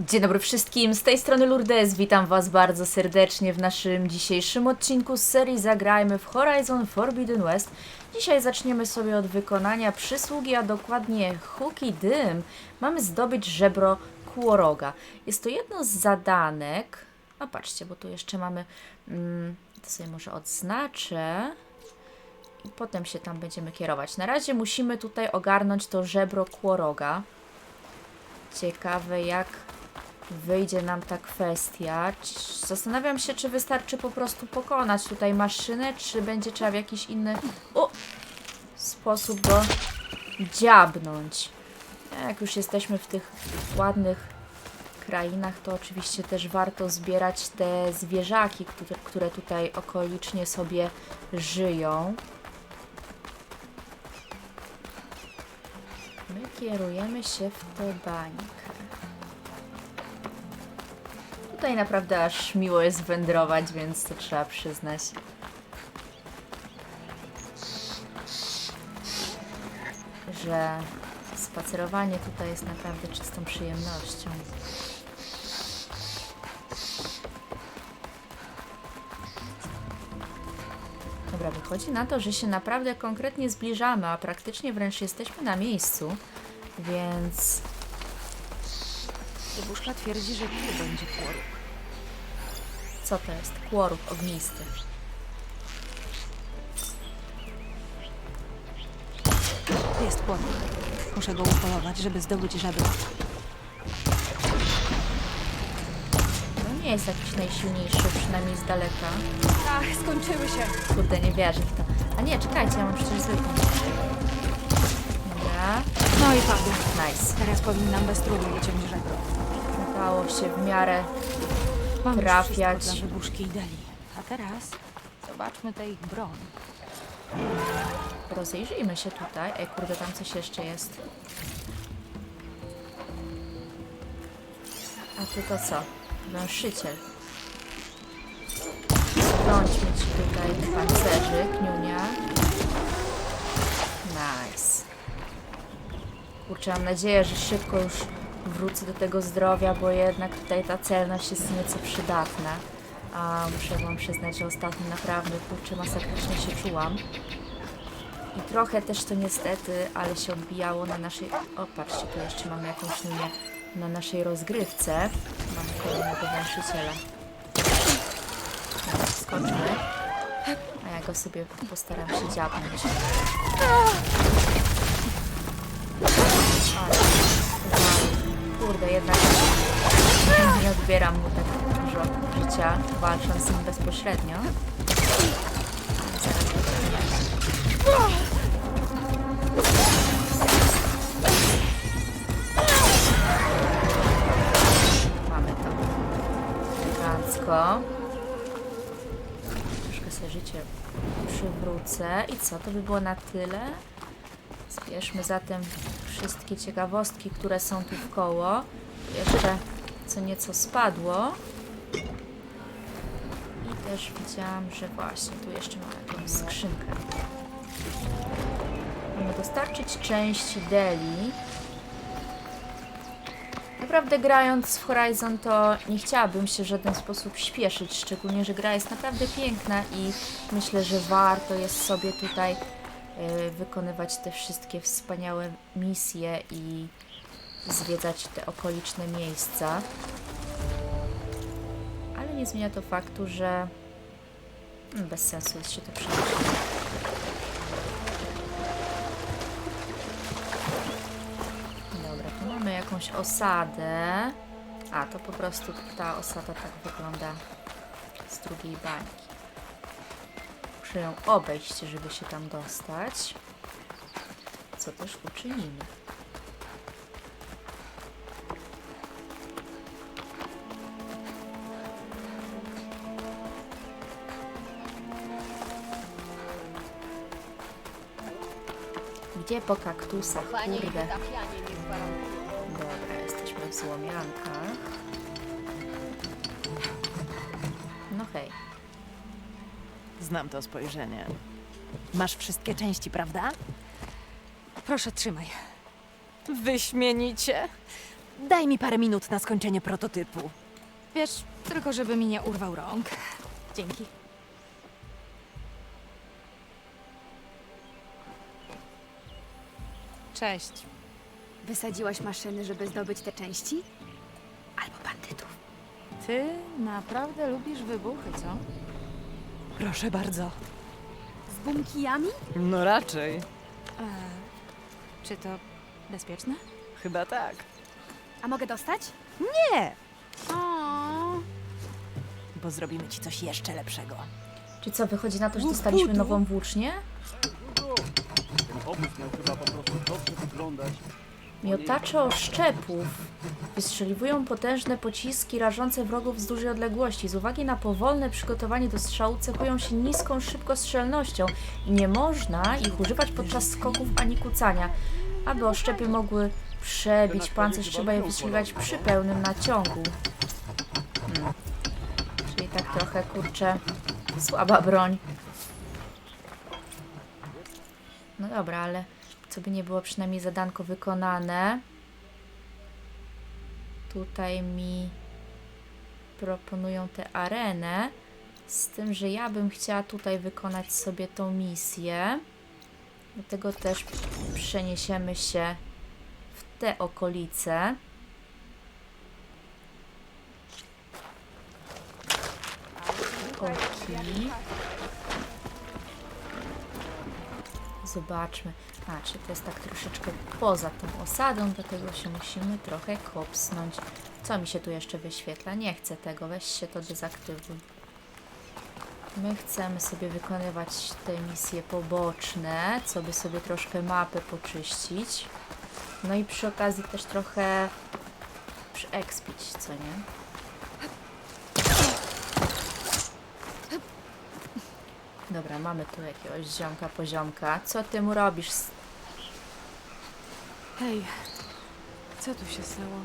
Dzień dobry wszystkim, z tej strony Lourdes, witam was bardzo serdecznie w naszym dzisiejszym odcinku z serii Zagrajmy w Horizon Forbidden West. Dzisiaj zaczniemy sobie od wykonania przysługi, a dokładnie huk i dym. Mamy zdobyć żebro kłoroga. Jest to jedno z zadanek, a patrzcie, bo tu jeszcze mamy, mm, to sobie może odznaczę i potem się tam będziemy kierować. Na razie musimy tutaj ogarnąć to żebro kłoroga. Ciekawe jak wyjdzie nam ta kwestia. Zastanawiam się, czy wystarczy po prostu pokonać tutaj maszynę, czy będzie trzeba w jakiś inny o, sposób go dziabnąć. Jak już jesteśmy w tych ładnych krainach, to oczywiście też warto zbierać te zwierzaki, które, tutaj okolicznie sobie żyją. My kierujemy się w tę bańkę. Tutaj naprawdę aż miło jest wędrować, więc to trzeba przyznać. Że spacerowanie tutaj jest naprawdę czystą przyjemnością. Dobra, wychodzi na to, że się naprawdę konkretnie zbliżamy, a praktycznie wręcz jesteśmy na miejscu, więc Dybuszka twierdzi, że tu będzie kłoruk. Co to jest? Kłorów ognisty. Jest kłoruk. Muszę go upolować, żeby zdobyć żebro. No nie jest jakiś najsilniejszy, przynajmniej z daleka. Ach, skończyły się. Kurde, nie wierzę w to. A nie, czekajcie, ja mam przecież zwykłą. Dobra, No i padł. nice. Teraz powinnam bez trudu wyciąć żebro. Udało się w miarę Mam Trafiać. dla wybuszki i deli. A teraz zobaczmy ich broń. Rozejrzyjmy się tutaj. Ej, kurde, tam coś jeszcze jest. A ty to co? Węszyciel. Strąćmy ci tutaj pancerzyk, niunia. Nice. Kurczę, mam nadzieję, że szybko już wrócę do tego zdrowia, bo jednak tutaj ta celność jest nieco przydatna. A muszę wam przyznać, że ostatnio naprawdę kurczę masakrycznie się czułam. I trochę też to niestety, ale się odbijało na naszej... O, patrzcie, tu jeszcze mamy jakąś linię na naszej rozgrywce. Mamy kolejnego węszyciela. Dobra, Skoczmy. A ja go sobie postaram się dziabnąć. Mu tak dużo życia, walcząc z nim bezpośrednio. Zaraz Mamy to. Elegancko. Troszkę sobie życie przywrócę. I co, to by było na tyle? Zbierzmy zatem wszystkie ciekawostki, które są tu w koło. Jeszcze co nieco spadło. I też widziałam, że właśnie tu jeszcze mamy jakąś skrzynkę. Mamy dostarczyć część deli. Naprawdę grając w Horizon to nie chciałabym się w żaden sposób śpieszyć, szczególnie, że gra jest naprawdę piękna i myślę, że warto jest sobie tutaj y, wykonywać te wszystkie wspaniałe misje i zwiedzać te okoliczne miejsca. Ale nie zmienia to faktu, że mm, bez sensu jest się to przenosić. Dobra, tu mamy jakąś osadę. A, to po prostu ta osada tak wygląda z drugiej bańki. Muszę ją obejść, żeby się tam dostać. Co też uczynimy. Gdzie po kaktusach? Kurde. Dobra, jesteśmy w złomiankach. No hej. Znam to spojrzenie. Masz wszystkie części, prawda? Proszę, trzymaj. Wyśmienicie. Daj mi parę minut na skończenie prototypu. Wiesz, tylko żeby mi nie urwał rąk. Dzięki. Cześć. Wysadziłaś maszyny, żeby zdobyć te części? Albo bandytów. Ty naprawdę lubisz wybuchy, co? Proszę bardzo. Z bumkijami? No raczej. E, czy to bezpieczne? Chyba tak. A mogę dostać? Nie! O, Bo zrobimy ci coś jeszcze lepszego. Czy co, wychodzi na to, że dostaliśmy nową włócznię? Ten obóz miał chyba po. Miotacze oszczepów wystrzeliwują potężne pociski rażące wrogów z dużej odległości. Z uwagi na powolne przygotowanie do strzału cechują się niską szybkostrzelnością i nie można ich używać podczas skoków ani kucania. Aby oszczepy mogły przebić pancerz, trzeba je wystrzeliwać przy pełnym naciągu. Hmm. Czyli tak trochę, kurczę, słaba broń. No dobra, ale co by nie było przynajmniej zadanko wykonane. Tutaj mi proponują tę arenę. Z tym, że ja bym chciała tutaj wykonać sobie tą misję. Dlatego też przeniesiemy się w te okolice. Oki. Zobaczmy. A, czy to jest tak troszeczkę poza tą osadą, dlatego się musimy trochę kopsnąć. Co mi się tu jeszcze wyświetla? Nie chcę tego, weź się to dezaktywuj. My chcemy sobie wykonywać te misje poboczne, co by sobie troszkę mapę poczyścić. No i przy okazji też trochę przyekspić, co nie? Dobra, mamy tu jakiegoś ziomka poziomka. Co ty mu robisz? Hej, co tu się stało?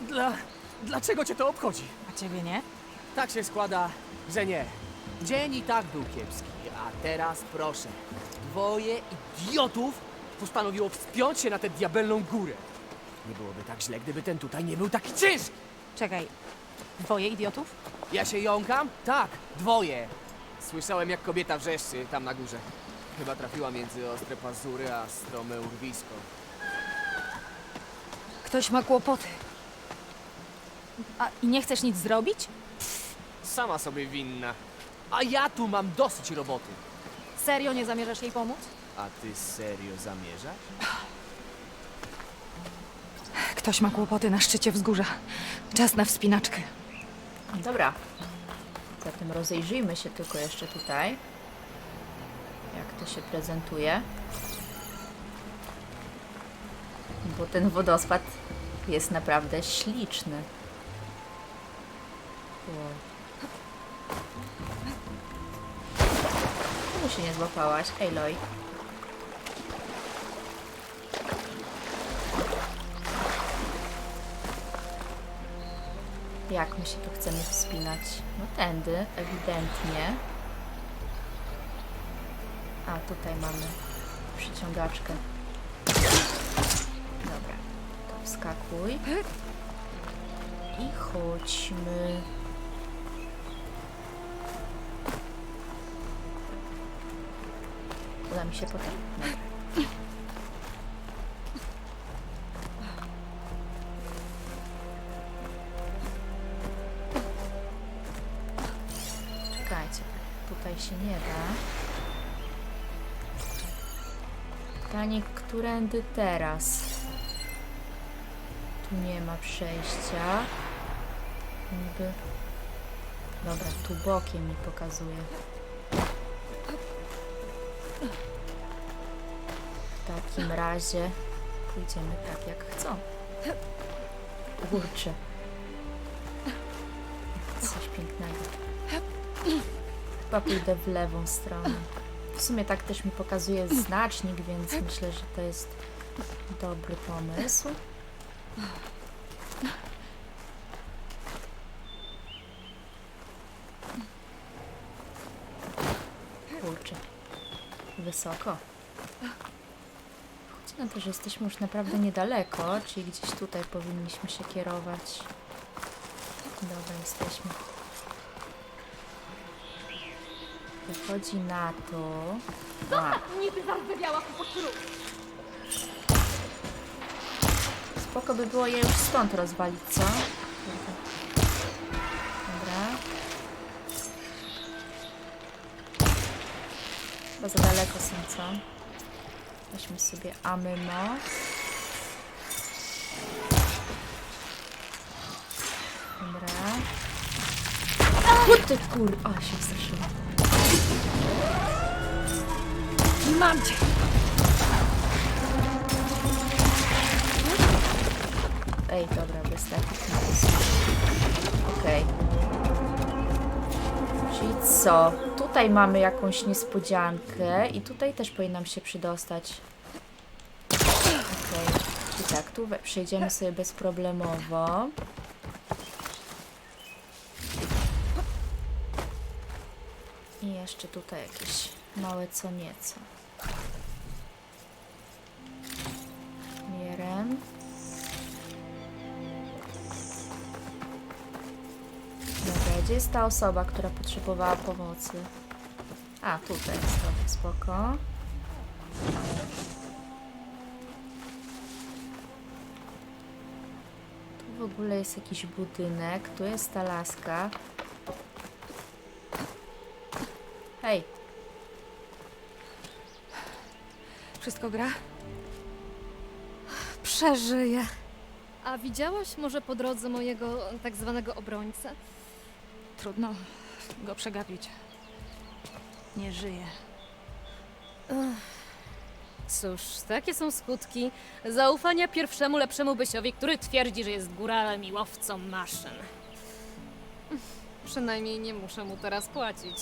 Dla... Dlaczego cię to obchodzi? A ciebie nie? Tak się składa, że nie. Dzień i tak był kiepski, a teraz proszę. Dwoje idiotów postanowiło wspiąć się na tę diabelną górę. Nie byłoby tak źle, gdyby ten tutaj nie był taki ciężki. Czekaj, dwoje idiotów? Ja się jąkam? Tak, dwoje. Słyszałem, jak kobieta wrzeszczy tam na górze. Chyba trafiła między ostre pazury a strome urwisko. Ktoś ma kłopoty. A i nie chcesz nic zrobić? Sama sobie winna. A ja tu mam dosyć roboty. Serio nie zamierzasz jej pomóc? A ty serio zamierzasz? Ktoś ma kłopoty na szczycie wzgórza. Czas na wspinaczkę. Dobra. Zatem rozejrzyjmy się tylko jeszcze tutaj. Jak to się prezentuje. Bo ten wodospad jest naprawdę śliczny. Wow. Czemu się nie złapałaś? Aloy. Jak my się tu chcemy wspinać? No tędy, ewidentnie. A, tutaj mamy przyciągaczkę. Dobra, to wskakuj. I chodźmy. Uda mi się potem? Dobra. Którędy teraz? Tu nie ma przejścia. Niby... Dobra, tu bokiem mi pokazuje. W takim razie pójdziemy tak jak chcą. Kurczę. Coś pięknego. Chyba pójdę w lewą stronę. W sumie tak też mi pokazuje znacznik, więc myślę, że to jest dobry pomysł. Kurczę. Wysoko. No to, że jesteśmy już naprawdę niedaleko, czyli gdzieś tutaj powinniśmy się kierować. Dobra, jesteśmy. Wychodzi na to... A, Niby zardzewiała po spoko by było je już stąd rozwalić, co? Dobra. Chyba za daleko są, co? Weźmy sobie amymo. Dobra. O ty kur... O, się straszyłam. Mam cię! Ej, dobra, bez takich. Okej. Czyli co? Tutaj mamy jakąś niespodziankę i tutaj też powinnam się przydostać. Okej. Czyli tak, tu przejdziemy sobie bezproblemowo. Jeszcze tutaj jakieś małe co nieco. Mierem. Dobra, gdzie jest ta osoba, która potrzebowała pomocy? A, tutaj jest, dobra, spoko. Tu w ogóle jest jakiś budynek, tu jest ta laska. Hej, Wszystko gra? Przeżyję. A widziałaś może po drodze mojego tak zwanego obrońcę? Trudno go przegapić. Nie żyje. Cóż, takie są skutki zaufania pierwszemu lepszemu bysiowi, który twierdzi, że jest góralem i łowcą maszyn. Przynajmniej nie muszę mu teraz płacić.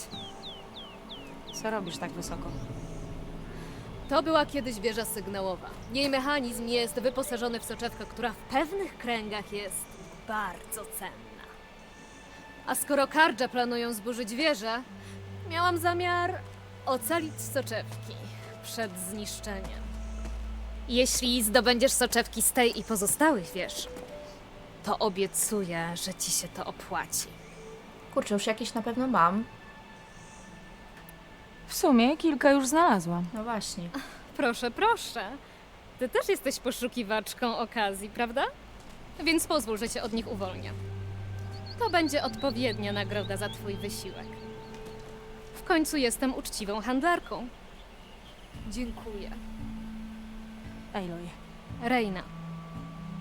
Co robisz tak wysoko? To była kiedyś wieża sygnałowa. Jej mechanizm jest wyposażony w soczewkę, która w pewnych kręgach jest bardzo cenna. A skoro Kardża planują zburzyć wieżę, miałam zamiar ocalić soczewki przed zniszczeniem. Jeśli zdobędziesz soczewki z tej i pozostałych wież, to obiecuję, że ci się to opłaci. kurczę, już jakieś na pewno mam. W sumie kilka już znalazłam. No właśnie. Proszę, proszę. Ty też jesteś poszukiwaczką okazji, prawda? Więc pozwól, że cię od nich uwolnię. To będzie odpowiednia nagroda za twój wysiłek. W końcu jestem uczciwą handlarką. Dziękuję. Aloy, Reina.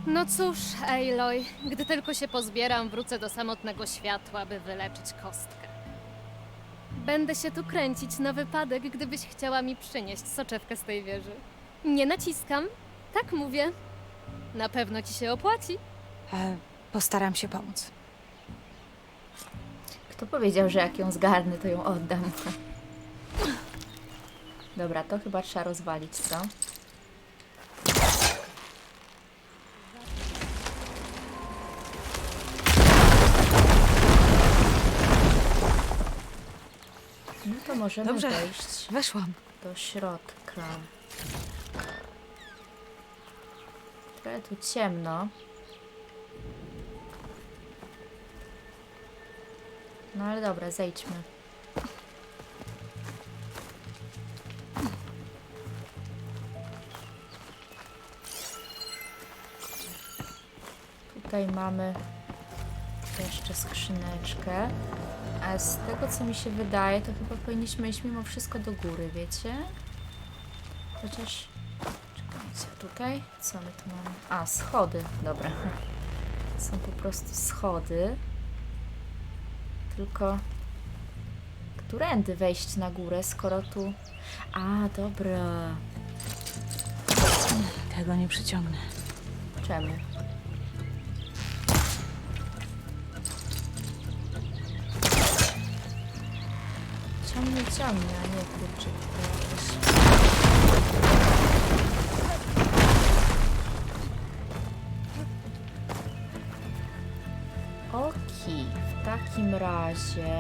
No cóż, Aloy, gdy tylko się pozbieram, wrócę do samotnego światła, by wyleczyć kostkę. Będę się tu kręcić na wypadek, gdybyś chciała mi przynieść soczewkę z tej wieży. Nie naciskam, tak mówię. Na pewno ci się opłaci. e, postaram się pomóc. Kto powiedział, że jak ją zgarnę, to ją oddam? Dobra, to chyba trzeba rozwalić, co? Możemy Dobrze. wejść Weszłam. do środka. Trochę tu ciemno. No ale dobra, zejdźmy. Tutaj mamy jeszcze skrzyneczkę. A z tego co mi się wydaje, to chyba powinniśmy iść mimo wszystko do góry, wiecie? Chociaż. Czekajcie, tutaj? Co my tu mamy? A, schody, dobra. Są po prostu schody. Tylko. Którędy wejść na górę, skoro tu. A, dobra. Tego nie przyciągnę. Czemu? Ciągnie, a nie kurczę. Oki, w takim razie...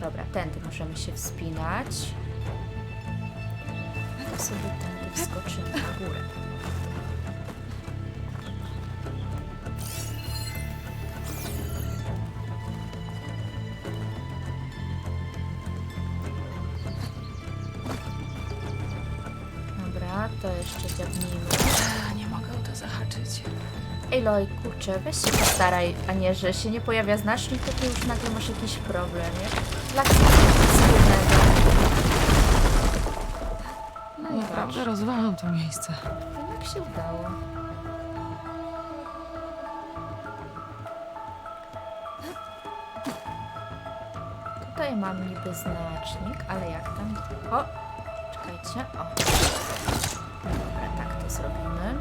Dobra, tędy możemy się wspinać. To sobie tędy Skoczymy na górę. Loj, kurczę, weź się postaraj, a nie, że się nie pojawia znacznik, to ty już nagle masz jakiś problem, nie? Dla wspólnego. No i Naprawdę rozwalam to miejsce. jak się udało. Tutaj mam niby znacznik, ale jak tam... O! Czekajcie, o. Dobra, tak to zrobimy.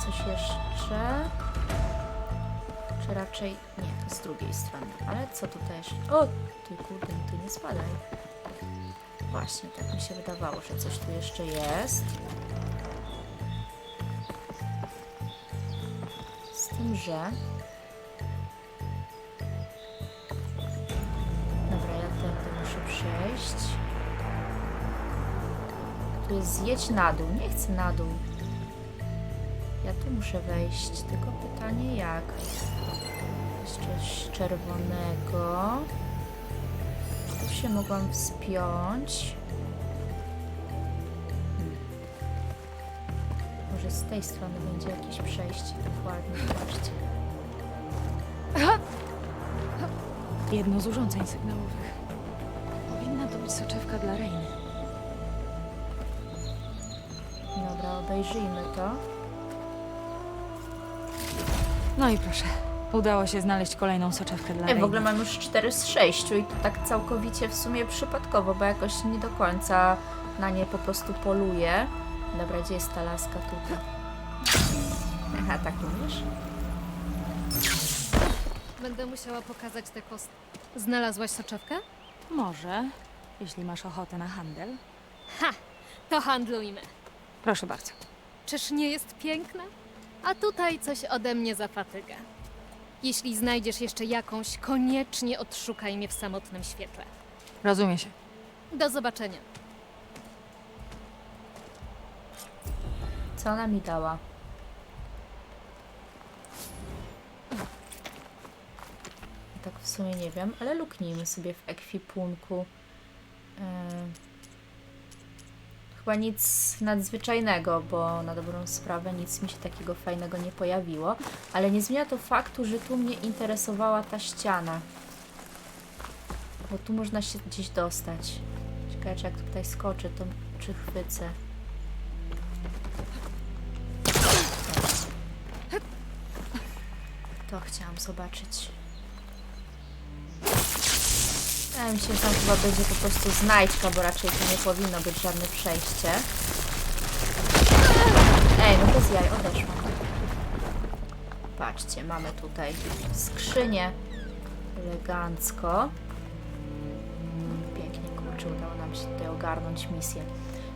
Coś jeszcze? Czy raczej nie, z drugiej strony. Ale co tutaj jeszcze? O, ty kurde, no tu nie spadaj. Właśnie, tak mi się wydawało, że coś tu jeszcze jest. Z tym, że... Dobra, ja tędy muszę przejść. Tu jest zjedź na dół. Nie chcę na dół. Ja tu muszę wejść, tylko pytanie jak? Jeszcze z czerwonego. Tu się mogłam wspiąć. Hmm. Może z tej strony będzie jakieś przejście. Dokładnie, zobaczcie. Jedno z urządzeń sygnałowych. Powinna to być soczewka dla Reiny. Dobra, obejrzyjmy to. No i proszę. Udało się znaleźć kolejną soczewkę dla Ej, Reiny. w ogóle mam już 4 z 6 i to tak całkowicie w sumie przypadkowo, bo jakoś nie do końca na nie po prostu poluję. Dobra, gdzie jest ta laska tutaj? Aha, tak mówisz? Będę musiała pokazać te kost... Znalazłaś soczewkę? Może, jeśli masz ochotę na handel. Ha! To handlujmy. Proszę bardzo. Czyż nie jest piękna? A tutaj coś ode mnie za fatygę. Jeśli znajdziesz jeszcze jakąś, koniecznie odszukaj mnie w samotnym świetle. Rozumie się. Do zobaczenia. Co ona mi dała? Tak w sumie nie wiem, ale luknijmy sobie w ekwipunku. Yy, Chyba nic nadzwyczajnego, bo na dobrą sprawę nic mi się takiego fajnego nie pojawiło, ale nie zmienia to faktu, że tu mnie interesowała ta ściana. Bo tu można się gdzieś dostać. Ciekawe, czy jak tutaj skoczę, to czy chwycę. To chciałam zobaczyć. Wydaje mi się, że tam chyba będzie po prostu znajdźka, bo raczej to nie powinno być żadne przejście. Ej, no bez jaj, odeszłam. Patrzcie, mamy tutaj skrzynię. Elegancko. Pięknie, kurczę, udało nam się tutaj ogarnąć misję.